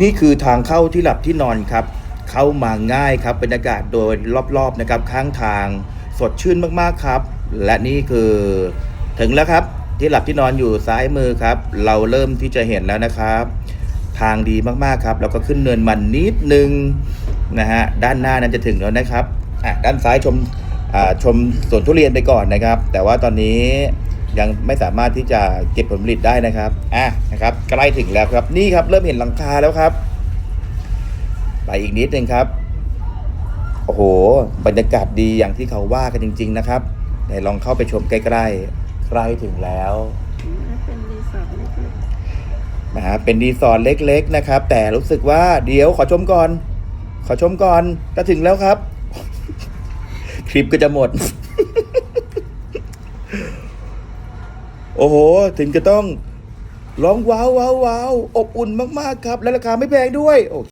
นี่คือทางเข้าที่หลับที่นอนครับ เข้ามาง่ายครับบรรยากาศโดยรอบๆนะครับข้างทางสดชื่นมากๆครับ และนี่คือถึงแล้วครับที่หลับที่นอนอยู่ซ้ายมือครับ เราเริ่มที่จะเห็นแล้วนะครับ ทางดีมากๆครับ แล้วก็ขึ้นเนินมันนิดนึงนะฮะด้านหน้านั้นจะถึงแล้วนะครับอะด้านซ้ายชมชมสวนทุเรียนไปก่อนนะครับ แต่ว่าตอนนี้ ยังไม่สามารถที่จะเก็บผลผลิตได้นะครับอะนะครับใกล้ถึงแล้วครับนี่ครับเริ่มเห็นหลังคาแล้วครับ ไปอีกนิดนึงครับโอ้โห บรรยากาศดีอย่างที่เขาว่ากันจริง ๆ นะครับไหนลองเข้าไปชมใกล้ๆใกล้ถึงแล้วเป็นรีสอร์ทเล็กนะฮะเป็นรีสอร์ทเล็ก ๆ นะครับ แต่รู้สึกว่าเดี๋ยวขอชมก่อน ขอชมก่อนจะถึงแล้วครับ คลิปก็จะหมด โอ้โห ถึงจะต้องร้องว้าวว้าวว้าวอบอุ่นมาก ๆ ครับ และราคาไม่แพงด้วย